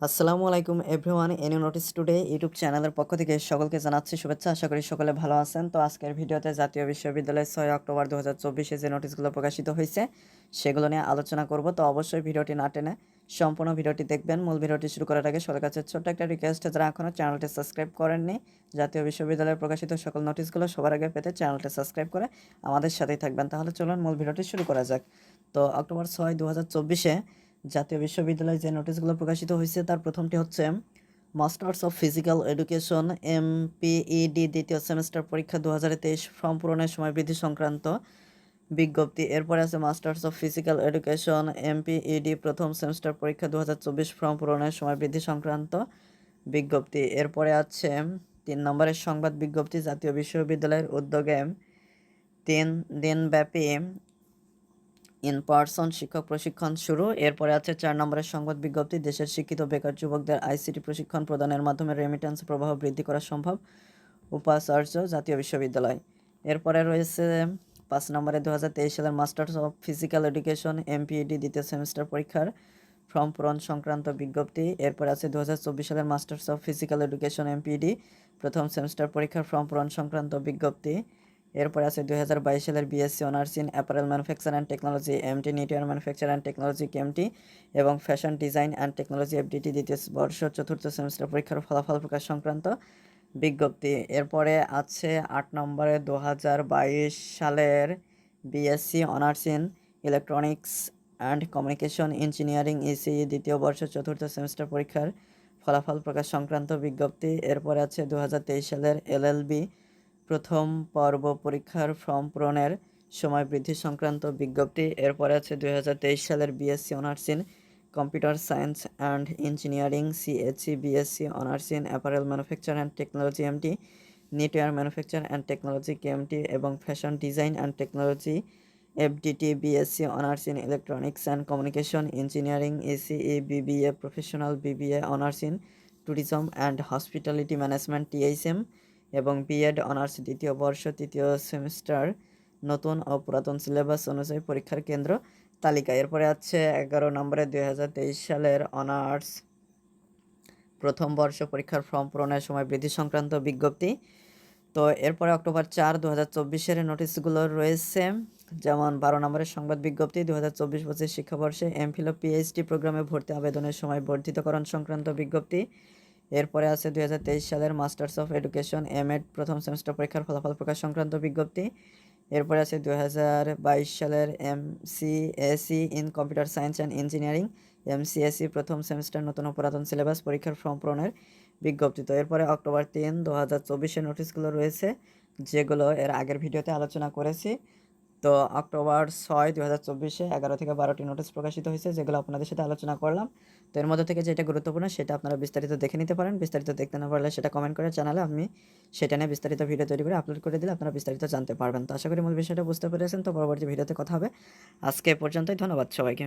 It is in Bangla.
আসসালামু আলাইকুম everyone any notice today YouTube চ্যানেলের পক্ষ থেকে সকলকে জানাচ্ছি শুভেচ্ছা। আশা করি সকলে ভালো আছেন। তো আজকের ভিডিওতে জাতীয় বিশ্ববিদ্যালয়ের ছয় অক্টোবর দু হাজার চব্বিশে যে নোটিশগুলো প্রকাশিত হয়েছে, সেগুলো নিয়ে আলোচনা করব। তো অবশ্যই ভিডিওটি না টেনে সম্পূর্ণ ভিডিওটি দেখবেন। মূল ভিডিওটি শুরু করার আগে সবার কাছে ছোট্ট একটা রিকোয়েস্ট যারা এখনও চ্যানেলটি সাবস্ক্রাইব করেননি, জাতীয় বিশ্ববিদ্যালয়ের প্রকাশিত সকল নোটিশগুলো সবার আগে পেতে চ্যানেলটি সাবস্ক্রাইব করে আমাদের সাথেই থাকবেন। তাহলে চলুন মূল ভিডিওটি শুরু করা যাক। তো অক্টোবর ছয় দু হাজার চব্বিশে জাতীয় বিশ্ববিদ্যালয়ে যে নোটিশগুলো প্রকাশিত হয়েছে, তার প্রথমটি হচ্ছে masters of physical education M MPEd, দ্বিতীয় সেমিস্টার পরীক্ষা দু হাজার তেইশ, ফর্ম পূরণের সময় বৃদ্ধি সংক্রান্ত বিজ্ঞপ্তি। এরপরে আছে masters of physical education, MPEd, প্রথম সেমিস্টার পরীক্ষা দু হাজার চব্বিশ, ফর্ম পূরণের সময় বৃদ্ধি সংক্রান্ত বিজ্ঞপ্তি। এরপরে আছে তিন নম্বরের সংবাদ বিজ্ঞপ্তি, জাতীয় বিশ্ববিদ্যালয়ের উদ্যোগে তিন দিনব্যাপী ইন পার্সন শিক্ষক প্রশিক্ষণ শুরু। এরপরে আছে চার নম্বরের সংবাদ বিজ্ঞপ্তি। দেশের শিক্ষিত বেকার যুবকদের আইসিটি প্রশিক্ষণ প্রদানের মাধ্যমে রেমিটেন্স প্রবাহ বৃদ্ধি করা সম্ভব। উপাচার্য জাতীয় বিশ্ববিদ্যালয়। এরপরে রয়েছে পাঁচ নম্বরে দু হাজার তেইশ সালের masters of physical education MPEd দ্বিতীয় সেমিস্টার পরীক্ষার ফর্ম পূরণ সংক্রান্ত বিজ্ঞপ্তি। এরপর আছে দু হাজার চব্বিশ সালের masters of physical education MPEd প্রথম সেমিস্টার পরীক্ষার ফর্ম পূরণ সংক্রান্ত বিজ্ঞপ্তি। এরপর আছে দুই হাজার বাইশ সালের BSc honours in apparel manufacture and technology MT knitwear manufacture and technology KMT এবং fashion design and technology F FDT দ্বিতীয় বর্ষ, চতুর্থ সেমিস্টার পরীক্ষার ফলাফল প্রকাশ সংক্রান্ত বিজ্ঞপ্তি। এরপরে আছে আট নম্বরে দু হাজার বাইশ সালের BSc honours in electronics and communication engineering ECE দ্বিতীয় বর্ষ, চতুর্থ সেমিস্টার পরীক্ষার ফলাফল প্রকাশ সংক্রান্ত বিজ্ঞপ্তি। এরপরে আছে দু হাজার তেইশ সালের এলএলবি প্রথম পর্ব পরীক্ষার ফর্ম পূরণের সময় বৃদ্ধি সংক্রান্ত বিজ্ঞপ্তি। এরপরে আছে দু হাজার তেইশ সালের BSc honours in computer science and engineering CSC BSc honours in apparel manufacture and technology MT knitwear manufacture and technology KMT এবং fashion design and technology FDT BSc honours in electronics and communication engineering ACE BBA professional BBA honours in tourism and hospitality management THM এবং বিএড অনার্স দ্বিতীয় বর্ষ, তৃতীয় সেমিস্টার নতুন ও পুরাতন সিলেবাস অনুযায়ী পরীক্ষার কেন্দ্র তালিকা। এরপরে আছে এগারো নম্বরে দুই সালের অনার্স প্রথম বর্ষ পরীক্ষার ফর্ম পূরণের সময় বৃদ্ধি সংক্রান্ত বিজ্ঞপ্তি। তো এরপরে অক্টোবর চার দু হাজার চব্বিশের নোটিশগুলো রয়েছে। যেমন বারো নম্বরের সংবাদ বিজ্ঞপ্তি দু হাজার চব্বিশ পঁচিশ শিক্ষাবর্ষে এমফিল পিএইচডি প্রোগ্রামে ভর্তি আবেদনের সময় বর্ধিতকরণ সংক্রান্ত বিজ্ঞপ্তি। এরপরে আছে দু হাজার তেইশ সালের মাস্টার্স অফ এডুকেশন এম প্রথম সেমিস্টার পরীক্ষার ফলাফল প্রকাশ সংক্রান্ত বিজ্ঞপ্তি। এরপরে আছে দু হাজার বাইশ সালের M CSC in computer science and engineering MCSC প্রথম সেমিস্টার নতুন পুরাতন সিলেবাস পরীক্ষার ফর্ম পূরণের বিজ্ঞপ্তি। তো এরপরে অক্টোবর তিন দু হাজার চব্বিশের নোটিশগুলো রয়েছে, যেগুলো এর আগের ভিডিওতে আলোচনা করেছি। তো অক্টোবর ছয় দু হাজার চব্বিশে এগারো থেকে বারোটি নোটিশ প্রকাশিত হয়েছে, যেগুলো আপনাদের সাথে আলোচনা করলাম। তো এর মধ্যে থেকে যেটা গুরুত্বপূর্ণ, সেটা আপনারা বিস্তারিত দেখে নিতে পারেন। বিস্তারিত দেখতে না পারলে সেটা কমেন্ট করে চ্যানেলে আমি সেটা নিয়ে বিস্তারিত ভিডিও তৈরি করে আপলোড করে দিলে আপনারা বিস্তারিত জানতে পারবেন। তো আশা করি মূল বিষয়টা বুঝতে পেরেছেন। তো পরবর্তী ভিডিওতে কথা হবে। আজকে পর্যন্তই, ধন্যবাদ সবাইকে।